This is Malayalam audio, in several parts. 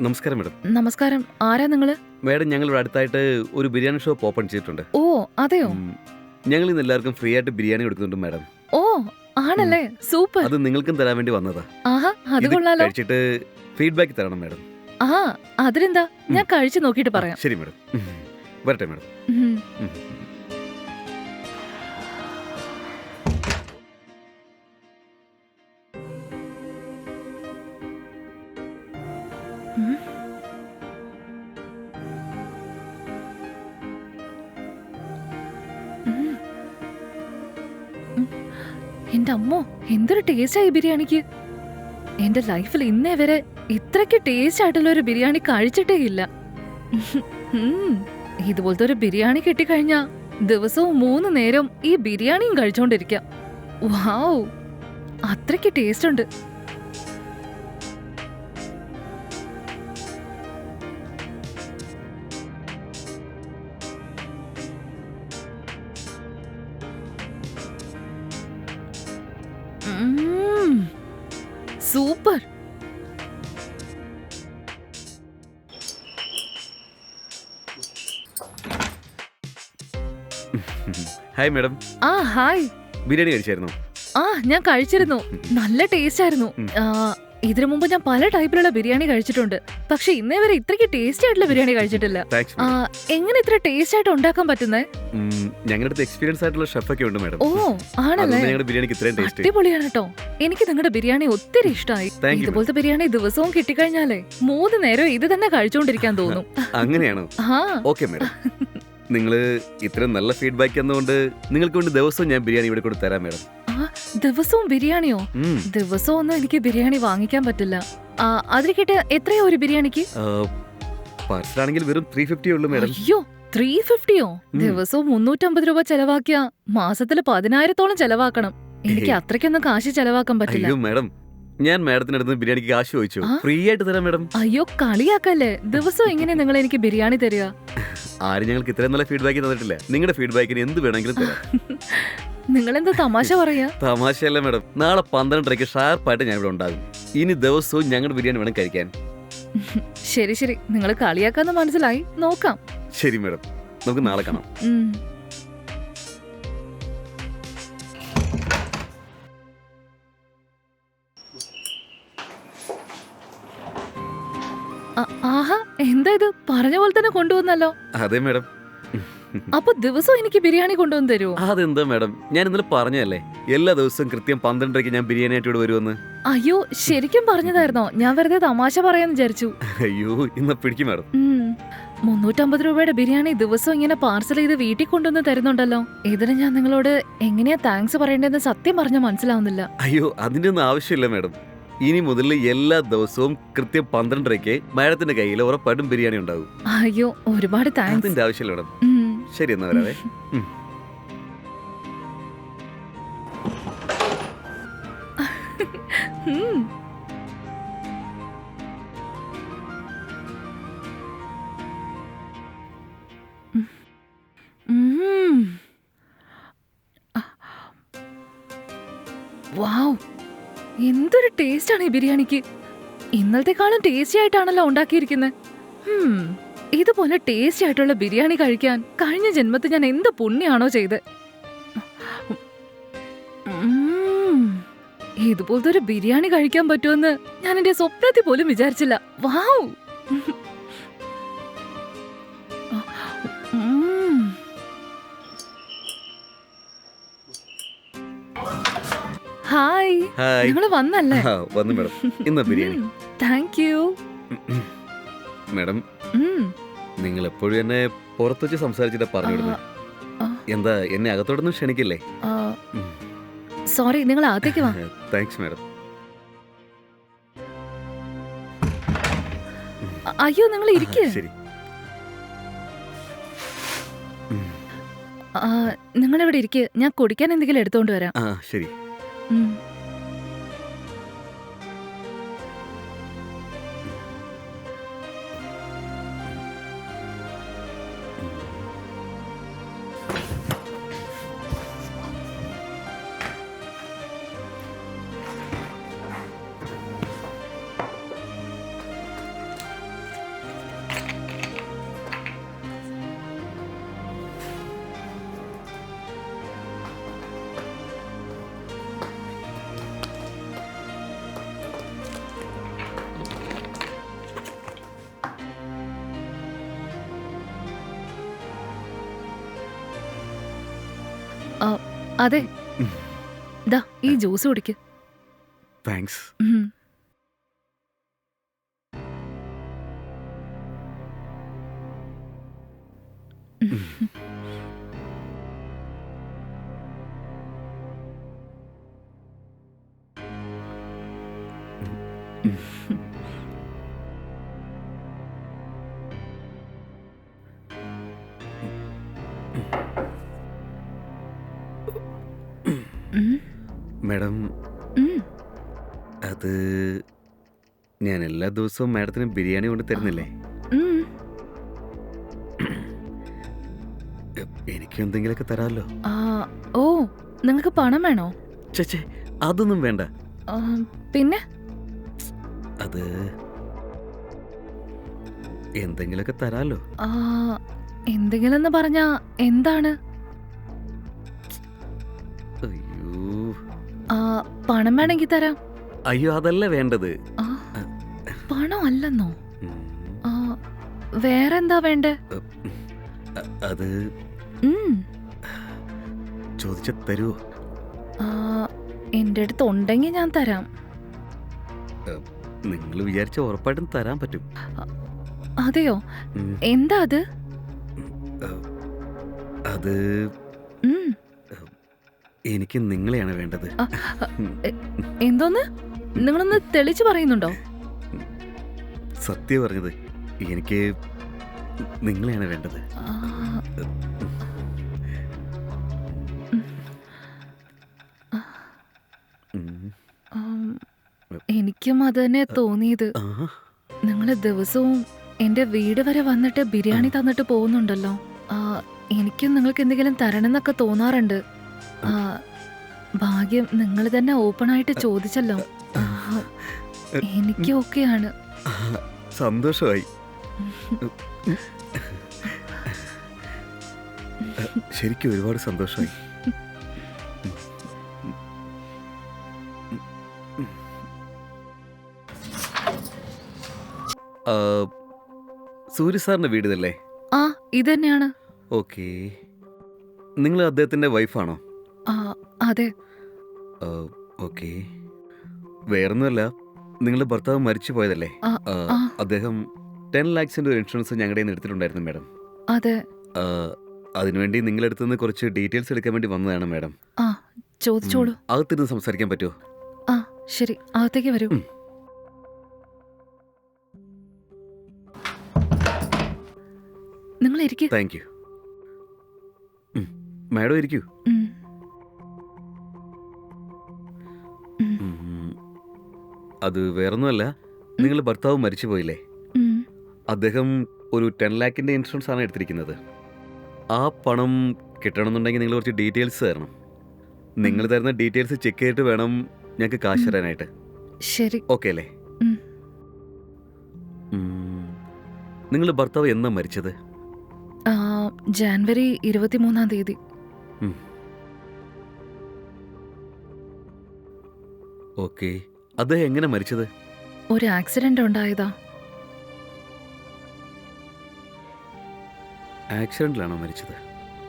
നമസ്കാരം മാഡം. നമസ്കാരം. ആരാ നിങ്ങൾ? മേഡം ഞങ്ങൾ ഇവിടെ അടുത്തായിട്ട് ഒരു ബിരിയാണി ഷോപ്പ് ഓപ്പൺ ചെയ്തിട്ടുണ്ട്. ഓ അതെയോ? ഉം, ഞങ്ങൾ ഇന്ന് എല്ലാവർക്കും ഫ്രീ ആയിട്ട് ബിരിയാണി കൊടുക്കുന്നുണ്ട് മാഡം. ഓ ആണല്ലേ? സൂപ്പർ. അത് നിങ്ങൾക്കും തരാൻ വേണ്ടി വന്നതാ. ആഹാ അത് ഇത് കൊള്ളാലോ. കഴിച്ചിട്ട് ഫീഡ്ബാക്ക് തരണം മാഡം. ആ അതിലെന്താ ഞാൻ കഴിച്ചു നോക്കിയിട്ട് പറയാം. ശരി മാഡം. ഉം. വരട്ടെ മാഡം. ഉം. ഉം. ഉം. എന്തൊരു ടേസ്റ്റായി ബിരിയാണിക്ക്. എന്റെ ലൈഫിൽ ഇന്നേ വരെ ഇത്രയ്ക്ക് ടേസ്റ്റ് ആയിട്ടുള്ള ഒരു ബിരിയാണി കഴിച്ചിട്ടേ ഇല്ല. ഇതുപോലത്തെ ഒരു ബിരിയാണി കിട്ടിക്കഴിഞ്ഞാ ദിവസവും മൂന്ന് നേരം ഈ ബിരിയാണിയും കഴിച്ചോണ്ടിരിക്കാം. വാവ് അത്രയ്ക്ക് ടേസ്റ്റ് ഉണ്ട്. സൂപ്പർ. Hi madam. ആ ഹായ്. ബിരിയാണി കഴിച്ചായിരുന്നു? ആ ഞാൻ കഴിച്ചിരുന്നു. നല്ല ടേസ്റ്റ് ആയിരുന്നു. ഇതിനു മുമ്പ് ഞാൻ പല ടൈപ്പിലുള്ള ബിരിയാണി കഴിച്ചിട്ടുണ്ട്. പക്ഷെ ഇന്നേ വരെ ഇത്രയ്ക്ക് ടേസ്റ്റി ആയിട്ടുള്ള ബിരിയാണി കഴിച്ചിട്ടില്ല. ആ, എങ്ങനെ ഇത്ര ടേസ്റ്റ് ആയിട്ട് ഉണ്ടാക്കാൻ പറ്റുന്നേ? ഞങ്ങളുടെ അടുത്ത് എക്സ്പീരിയൻസ് ആയിട്ടുള്ള ഷെഫൊക്കെ ഉണ്ട് മാഡം ഓ ആണല്ലേ? അതുകൊണ്ട് ഞങ്ങളുടെ ബിരിയാണിക്ക് ഇത്രയും ടേസ്റ്റ് അടിപൊളിയാണ് കേട്ടോ എനിക്ക് നിങ്ങളുടെ ബിരിയാണി ഒത്തിരി ഇഷ്ടമായി Thank you, ഇതുപോലത്തെ ബിരിയാണി ദിവസവും കിട്ടിക്കഴിഞ്ഞാലേ മൂന്ന് നേരം ഇത് തന്നെ കഴിച്ചുകൊണ്ടിരിക്കാൻ തോന്നും. അങ്ങനെയാണോ? ആ. ഓക്കെ മാഡം നിങ്ങൾ ഇത്രയും നല്ല ഫീഡ്ബാക്ക് എന്നുകൊണ്ട് നിങ്ങൾക്ക് വേണ്ടി ദിവസവും ഞാൻ ബിരിയാണി ഇവിടെ കൊണ്ട് തരാം മാഡം ദിവസവും ബിരിയാണിയോ? ദിവസവും ഒന്നും എനിക്ക് ബിരിയാണി വാങ്ങിക്കാൻ പറ്റില്ല. അതിരിക്കട്ടെ എത്രയാ ഒരു ബിരിയാണിക്ക്? പാർസലാണെങ്കിൽ വെറും ത്രീ ഫിഫ്റ്റി ഉള്ളൂ മാഡം. അയ്യോ ത്രീ ഫിഫ്റ്റിയോ. ദിവസവും മുന്നൂറ്റമ്പത് രൂപ ചെലവാക്കിയ. മാസത്തിൽ പതിനായിരത്തോളം ചെലവാക്കണം. എനിക്ക് അത്രക്കൊന്നും അത്രയ്ക്കൊന്നും കാശ് ചെലവാക്കാൻ പറ്റില്ല. മാഡം. ഞാൻ മാഡത്തിനടുത്ത് ബിരിയാണിക്ക് കാശ് ചോദിച്ചു. ഫ്രീ ആയിട്ട് തരാം മാഡം. അയ്യോ കളിയാക്കല്ലേ. ദിവസവും എങ്ങനെ നിങ്ങൾ എനിക്ക് ബിരിയാണി തരിക? ആരും ഞങ്ങൾക്ക് ഇത്രയും നല്ല ഫീഡ്ബാക്ക് തന്നിട്ടില്ല. നിങ്ങളുടെ ഫീഡ്ബാക്കിന് എന്ത് വേണമെങ്കിലും തരാം. നിങ്ങൾ എന്താ തമാശ പറയാ? തമാശയല്ല മാഡം. നാളെ പന്ത്രണ്ടരയ്ക്ക് ഷാർപ്പായിട്ട് ഞാൻ ഇവിടെ ഉണ്ടാകും. ഇനി ദിവസവും ഞങ്ങളുടെ ബിരിയാണി വേണം കഴിക്കാൻ. ശരി ശരി. നിങ്ങൾ കളിയാക്കാന്ന് മനസ്സിലായി. നോക്കാം. ശരി മാഡം. നമുക്ക് നാളെ കാണാം. ഉം. ആ- ആഹാ. എന്താ ഇത്? പറഞ്ഞ പോലെ തന്നെ കൊണ്ടുവന്നല്ലോ. അതെ മാഡം. അപ്പൊ ദിവസം എനിക്ക് ബിരിയാണി കൊണ്ടുവന്ന് തരുമോ അതെന്താ മാഡം? ഞാൻ ഇന്നലെ പറഞ്ഞതല്ലേ? എല്ലാ ദിവസവും കൃത്യം പന്ത്രണ്ടരയ്ക്ക് ഞാൻ ബിരിയാണി ആയിട്ട് ഇവിടെ വരുമെന്ന്. അയ്യോ ശരിക്കും പറഞ്ഞതായിരുന്നോ? ഞാൻ വെറുതെ തമാശ പറയാന്ന് വിചാരിച്ചു. അയ്യോ ഇന്ന് പിടിക്കും മാഡം. മുന്നൂറ്റമ്പത് രൂപയുടെ ബിരിയാണി ദിവസം ഇങ്ങനെ പാർസൽ ചെയ്ത് വീട്ടിൽ കൊണ്ടുവന്ന് തരുന്നുണ്ടല്ലോ. ഇതിന് ഞാൻ നിങ്ങളോട് എങ്ങനെയാ താങ്ക്സ് പറയേണ്ടതെന്ന് സത്യം പറഞ്ഞാൽ മനസ്സിലാവുന്നില്ല. അയ്യോ അതിന്റെ ഒന്നും ആവശ്യമില്ല മാഡം. ഇനി മുതൽ എല്ലാ ദിവസവും കൃത്യം പന്ത്രണ്ടരയ്ക്ക് മാഡത്തിന്റെ കയ്യിൽ ഉറപ്പായിട്ടും ബിരിയാണി ഉണ്ടാകും. അയ്യോ ഒരുപാട് താങ്ക്സ് ആവശ്യമില്ല മാഡം. ശരി എന്നാ വരാവേ. എന്തൊരു ടേസ്റ്റ് ആണ് ഈ ബിരിയാണിക്ക്. ഇന്നലത്തെക്കാളും ടേസ്റ്റി ആയിട്ടാണല്ലോ ഉണ്ടാക്കിയിരിക്കുന്നത് ഇതുപോലെ ടേസ്റ്റി ആയിട്ടുള്ള ബിരിയാണി കഴിക്കാൻ കഴിഞ്ഞ ജന്മത്തിൽ ഞാൻ എന്ത് പുണ്യാണോ ചെയ്ത്. ഇതുപോലത്തെ ഒരു ബിരിയാണി കഴിക്കാൻ പറ്റുമെന്ന് ഞാൻ എന്റെ സ്വപ്നത്തിൽ പോലും വിചാരിച്ചില്ല. വാവ്. ഹായ്. നിങ്ങൾ വന്നല്ലേ? വന്നു മാഡം. ഇന്ന ബിരിയാണി. Thank you. മാഡം. നിങ്ങൾ എപ്പോഴും എന്നെ പുറത്തു വെച്ച് സംസാരിച്ചിട്ട് പറഞ്ഞു വിടുന്നത് എന്താ എന്നെ അകത്തോടൊന്നും ക്ഷണിക്കില്ലേ? സോറി നിങ്ങൾ അകത്തേക്ക് വാ. താങ്ക്സ് മാഡം അയ്യോ നിങ്ങൾ ഇരിക്കേ. ശരി. നിങ്ങൾ ഇവിടെ ഇരിക്ക്. ഞാൻ കുടിക്കാൻ എന്തെങ്കിലും എടുത്തോണ്ട് വരാം. ആ ശരി. അതെ. ദാ ഈ ജ്യൂസ് കുടിക്ക്. താങ്ക്സ് മാഡം അത് ഞാൻ എല്ലാ ദിവസവും മാഡത്തിന് ബിരിയാണി കൊണ്ട് തരുന്നില്ലേ. എനിക്ക് എന്തെങ്കിലുമൊക്കെ തരാമല്ലോ. ഓ നിങ്ങൾക്ക് പണം വേണോ? ചേച്ചേ അതൊന്നും വേണ്ട. പിന്നെ? അത് എന്തെങ്കിലുമൊക്കെ തരാമല്ലോ. എന്തെങ്കിലും എന്ന് പറഞ്ഞാ എന്താണ്? അയ്യോ. പണം വേണമെങ്കിൽ തരാം. അയ്യോ അതല്ല വേണ്ടത്. പണം അല്ലെന്നോ? വേറെന്താ വേണ്ടേ? അത്. ചോദിച്ച തരൂ. ആ, എന്റെ അടുത്ത് ഉണ്ടെങ്കിൽ ഞാൻ തരാം. നിങ്ങൾ വിചാരിച്ച ഉറപ്പായിട്ടും തരാൻ പറ്റും. അതെയോ? എന്താ അത്? അത്. എനിക്ക് നിങ്ങളെയാണ് വേണ്ടത്. എന്തോന്ന്? നിങ്ങളൊന്ന് തെളിച്ചു പറയുന്നുണ്ടോ? സത്യം പറഞ്ഞത് എനിക്ക് നിങ്ങളെയാണ് വേണ്ടത്. എനിക്കും അത് തന്നെ തോന്നിയത്. നിങ്ങൾ ദിവസവും എന്റെ വീട് വരെ വന്നിട്ട് ബിരിയാണി തന്നിട്ട് പോകുന്നുണ്ടല്ലോ. എനിക്കും നിങ്ങൾക്ക് എന്തെങ്കിലും തരണമെന്നൊക്കെ തോന്നാറുണ്ട്. ഭാഗ്യം നിങ്ങൾ തന്നെ ഓപ്പൺ ആയിട്ട് ചോദിച്ചല്ലോ. എനിക്ക് ഓക്കെയാണ്. ആണ് സന്തോഷമായി. ശരിക്കും ഒരുപാട് സന്തോഷമായി. ആ, സൂര്യ സാറിന്റെ വീട് ഇതല്ലേ? ആ തന്നെയാണ് ഓക്കേ. നിങ്ങൾ അദ്ദേഹത്തിന്റെ വൈഫാണോ അതെ. ഓക്കെ. വേറൊന്നുമല്ല നിങ്ങളുടെ ഭർത്താവ് മരിച്ചു പോയതല്ലേ? ആ, ആ, ആ. അദ്ദേഹം ടെൻ ലാക്സിന്റെ ഒരു ഇൻഷുറൻസ് ഞങ്ങളുടെ കയ്യിൽ നിന്ന് എടുത്തിട്ടുണ്ടായിരുന്നു മാഡം. അതെ. ആ, അതിനുവേണ്ടി നിങ്ങളടുത്ത് നിന്ന് കുറച്ച് ഡീറ്റെയിൽസ് എടുക്കാൻ വേണ്ടി വന്നതാണ് മാഡം. ആ ചോദിച്ചോളൂ. അകത്തിരുന്ന് സംസാരിക്കാൻ പറ്റുമോ ആ ശരി. അകത്തേക്ക് വരൂ. ഉം. നിങ്ങൾ ഇരിക്കൂ. Thank you. മാഡം ഇരിക്കൂ. ഉം. അത് വേറൊന്നുമല്ല. നിങ്ങൾ ഭർത്താവ് മരിച്ചു പോയില്ലേ അദ്ദേഹം ഒരു ടെൻ ലാക്കിന്റെ ഇൻഷുറൻസ് ആണ് എടുത്തിരിക്കുന്നത്. ആ പണം കിട്ടണമെന്നുണ്ടെങ്കിൽ നിങ്ങൾ കുറച്ച് ഡീറ്റെയിൽസ് തരണം. നിങ്ങൾ തരുന്ന ഡീറ്റെയിൽസ് ചെക്ക് ചെയ്തിട്ട് വേണം ഞങ്ങൾക്ക് കാശ് തരാനായിട്ട്. ശരി. ഓക്കെ അല്ലേ? നിങ്ങൾ നിങ്ങളുടെ ഭർത്താവ് എന്നാ മരിച്ചത്? ആ, ജാൻവരി ഇരുപത്തിമൂന്നാം തീയതി. ഓക്കെ. അദ്ദേഹം എങ്ങനെ മരിച്ചത്? ഒരു ആക്സിഡന്റ് ഉണ്ടായതാ. ആക്സിഡന്റിലാണോ മരിച്ചത്?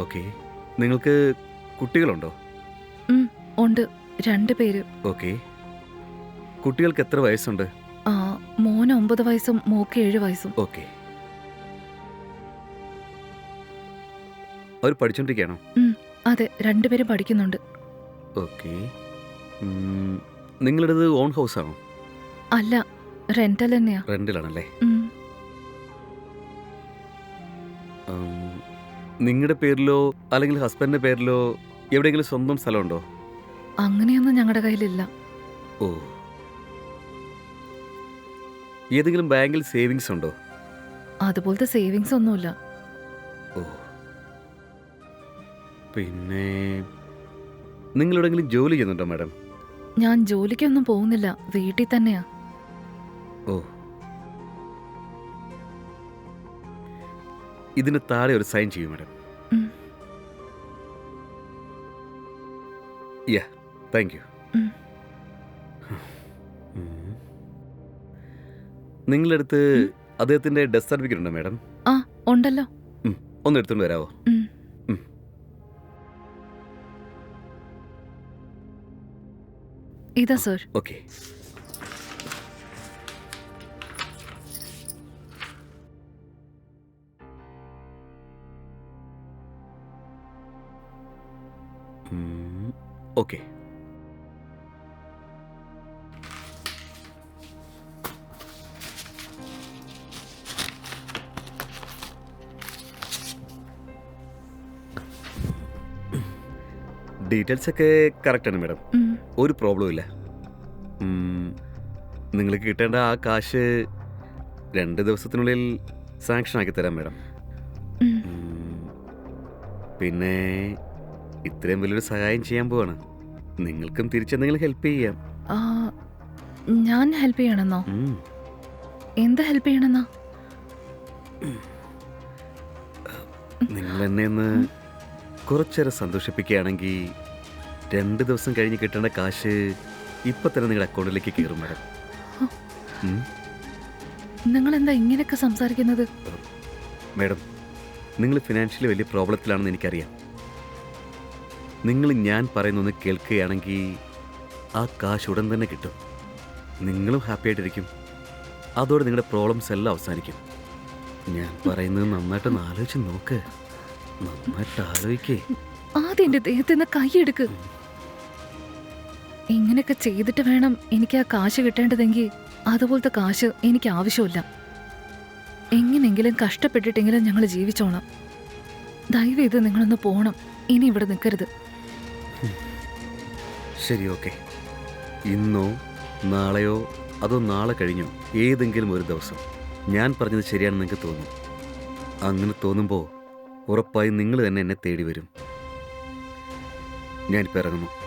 ഓക്കെ. നിങ്ങൾക്ക് കുട്ടികളുണ്ടോ? ഉണ്ട്. രണ്ട് പേര്. ഓക്കെ. കുട്ടികൾക്ക് എത്ര വയസ്സുണ്ട്? ആ, മോന് ഒമ്പത് വയസ്സും മോക്ക് ഏഴ് വയസ്സും. ഓക്കെ. അവർ പഠിച്ചോണ്ടിരിക്കുകയാണോ? അതെ. രണ്ടുപേരും പഠിക്കുന്നുണ്ട്. ഓക്കെ. നിങ്ങളുടേത് ഓൺ ഹൗസ് ആണോ? അല്ല റെന്റൽ തന്നെയാ. റെന്റിലാണല്ലേ ഉം. നിങ്ങളുടെ പേരിലോ അല്ലെങ്കിൽ ഹസ്ബൻഡിന്റെ പേരിലോ എവിടെയെങ്കിലും സ്വന്തം സ്ഥലമുണ്ടോ? അങ്ങനെയൊന്നും ഞങ്ങളുടെ കയ്യിലില്ല. ഓ. ഏതെങ്കിലും ബാങ്കിൽ സേവിങ്സ് ഉണ്ടോ? അതുപോലത്തെ സേവിങ്സ് ഒന്നുമില്ല. ഓ. പിന്നെ നിങ്ങൾ എവിടെയെങ്കിലും ജോലി ചെയ്യുന്നുണ്ടോ മാഡം? ഞാൻ ജോലിക്കൊന്നും പോകുന്നില്ല. വീട്ടിൽ തന്നെയാ. ഓ. ഇതിന് താഴെ ഒരു സൈൻ ചെയ്യൂ മാഡം യാ താങ്ക് യു നിങ്ങളടുത്ത്. അദ്ദേഹത്തിന്റെ ഡെത്ത് സർട്ടിഫിക്കറ്റ് ഉണ്ടോ മാഡം ആ ഉണ്ടല്ലോ. ഒന്ന് എടുത്തുകൊണ്ട് വരാവോ? ഇതാ സർ. ഓക്കെ. ഓക്കെ. ഡീറ്റെയിൽസ് ഒക്കെ കറക്റ്റാണ് മാഡം ഉം. ഒരു പ്രോബ്ലം ഇല്ല. നിങ്ങൾ നിങ്ങൾക്ക് കിട്ടേണ്ട ആ കാശ് രണ്ട് ദിവസത്തിനുള്ളിൽ സാങ്ഷൻ ആക്കി തരാം മാഡം. പിന്നെ ഇത്രയും വലിയൊരു സഹായം ചെയ്യാൻ പോവാണ്. നിങ്ങൾക്കും തിരിച്ചെന്തെങ്കിലും ഹെൽപ്പ് ചെയ്യാം. ഞാൻ ഹെൽപ്പ് ചെയ്യണമെന്നോ. എന്ത് ഹെൽപ്പ് ചെയ്യണമെന്നോ? നിങ്ങൾ എന്നെ ഒന്ന് കുറച്ചേരം സന്തോഷിപ്പിക്കുകയാണെങ്കിൽ രണ്ട് ദിവസം കഴിഞ്ഞ് കിട്ടേണ്ട കാശ് ഇപ്പൊ തന്നെ നിങ്ങളുടെ അക്കൗണ്ടിലേക്ക് കയറും മാഡം. നിങ്ങൾ എന്താ ഇങ്ങനെയൊക്കെ സംസാരിക്കുന്നത്? മാഡം നിങ്ങൾ ഫിനാൻഷ്യലി വലിയ പ്രോബ്ലത്തിലാണെന്ന് എനിക്കറിയാം. നിങ്ങൾ ഞാൻ പറയുന്നൊന്ന് കേൾക്കുകയാണെങ്കിൽ ആ കാശ് ഉടൻ തന്നെ കിട്ടും. നിങ്ങളും ഹാപ്പി ആയിട്ടിരിക്കും. അതോടെ നിങ്ങളുടെ പ്രോബ്ലംസ് എല്ലാം അവസാനിക്കും. ഞാൻ പറയുന്നത് നന്നായിട്ടൊന്ന് ആലോചിച്ച് നോക്ക്. നന്നായിട്ട് ആലോചിക്കേ. ആദ്യം എന്റെ ദേഹത്ത് നിന്ന് കൈയെടുക്ക് ഇങ്ങനെയൊക്കെ ചെയ്തിട്ട് വേണം എനിക്ക് ആ കാശ് കിട്ടേണ്ടതെങ്കിൽ അതുപോലത്തെ കാശ് എനിക്ക് ആവശ്യമില്ല. എങ്ങനെങ്കിലും കഷ്ടപ്പെട്ടിട്ടെങ്കിലും ഞങ്ങൾ ജീവിച്ചോണം. ദയവ് ഇത് നിങ്ങളൊന്ന് പോകണം ഇനി ഇവിടെ നിൽക്കരുത്. ശരി ഓക്കെ. ഇന്നോ നാളെയോ അതോ നാളെ കഴിഞ്ഞോ ഏതെങ്കിലും ഒരു ദിവസം. ഞാൻ പറഞ്ഞത് ശരിയാണെന്ന് നിങ്ങൾക്ക് തോന്നും. അങ്ങനെ തോന്നുമ്പോൾ ഉറപ്പായും നിങ്ങൾ തന്നെ എന്നെ തേടി വരും. ഞാനിപ്പോൾ ഇറങ്ങുന്നു.